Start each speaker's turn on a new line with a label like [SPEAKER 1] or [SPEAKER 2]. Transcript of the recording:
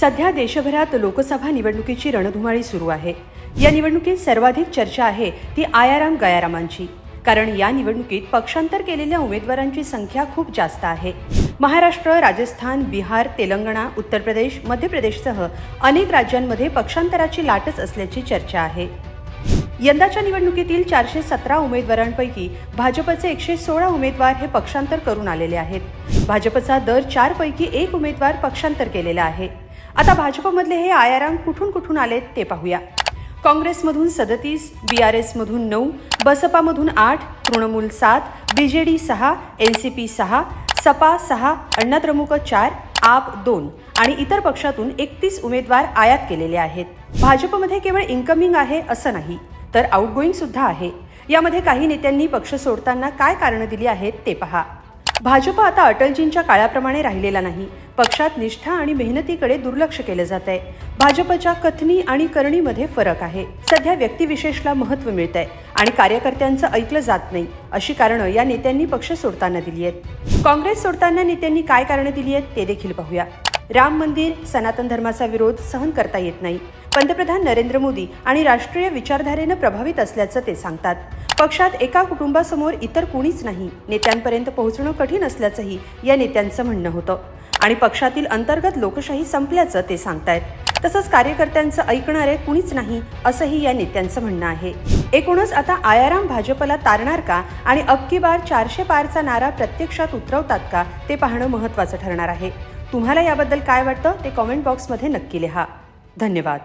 [SPEAKER 1] सध्या देशभरात लोकसभा निवडणुकीची रणधुमाळी सुरू आहे. या निवडणुकीत सर्वाधिक चर्चा आहे ती आयाराम गयारामांची. कारण या निवडणुकीत पक्षांतर केलेल्या उमेदवारांची संख्या खूप जास्त आहे. महाराष्ट्र राजस्थान बिहार तेलंगणा उत्तर प्रदेश मध्य प्रदेशसह अनेक राज्यांमध्ये पक्षांतराची लाटच असल्याची चर्चा आहे. यंदाच्या निवडणुकीतील चारशे सतरा उमेदवारांपैकी भाजपचे एकशे सोळा उमेदवार हे पक्षांतर करून आलेले आहेत. भाजपचा दर चारपैकी एक उमेदवार पक्षांतर केलेला आहे. आता भाजपमधले हे आयाराम कुठून कुठून आले ते पाहूया. काँग्रेसमधून सदतीस बी आर एसमधून नऊ बसपामधून आठ तृणमूल सात बी जे डी सहा एन सी पी सहा सपा सहा अण्णाद्रमुक चार आप दोन आणि इतर पक्षातून एकतीस उमेदवार आयात केलेले आहेत. भाजपमध्ये केवळ इन्कमिंग आहे असं नाही तर आउटगोईंग सुद्धा आहे. यामध्ये काही नेत्यांनी पक्ष सोडताना काय कारणं दिली आहेत ते पहा. भाजप आता अटलजींच्या काळाप्रमाणे राहिलेला नाही. पक्षात निष्ठा आणि मेहनतीकडे दुर्लक्ष केलं जात आहे भाजपच्या कथनी आणि करणीमध्ये फरक आहे. सध्या व्यक्तिविशेषला महत्त्व मिळत आहे आणि कार्यकर्त्यांचं ऐकलं जात नाही अशी कारणं या नेत्यांनी पक्ष सोडताना दिली आहेत. काँग्रेस सोडताना नेत्यांनी काय कारणं दिली आहेत ते देखील पाहूया. राम मंदिर सनातन धर्माचा विरोध सहन करता येत नाही. पंतप्रधान नरेंद्र मोदी आणि राष्ट्रीय विचारधारेनं प्रभावित असल्याचं ते सांगतात. पक्षात एका कुटुंबासमोर इतर कुणीच नाही. नेत्यांपर्यंत पोहोचणं कठीण असल्याचंही या नेत्यांचं म्हणणं होतं. आणि पक्षातील अंतर्गत लोकशाही संपल्याचं ते सांगतायत. तसंच कार्यकर्त्यांचं ऐकणारे कुणीच नाही असंही या नेत्यांचं म्हणणं आहे. एकूणच आता आयाराम भाजपला तारणार का? आणि अबकी बार चारशे पारचा नारा प्रत्यक्षात उतरवतात का? ते पाहणं महत्त्वाचं ठरणार आहे. तुम्हाला याबद्दल काय वाटतं? ते कॉमेंट बॉक्समध्ये नक्की लिहा. धन्यवाद.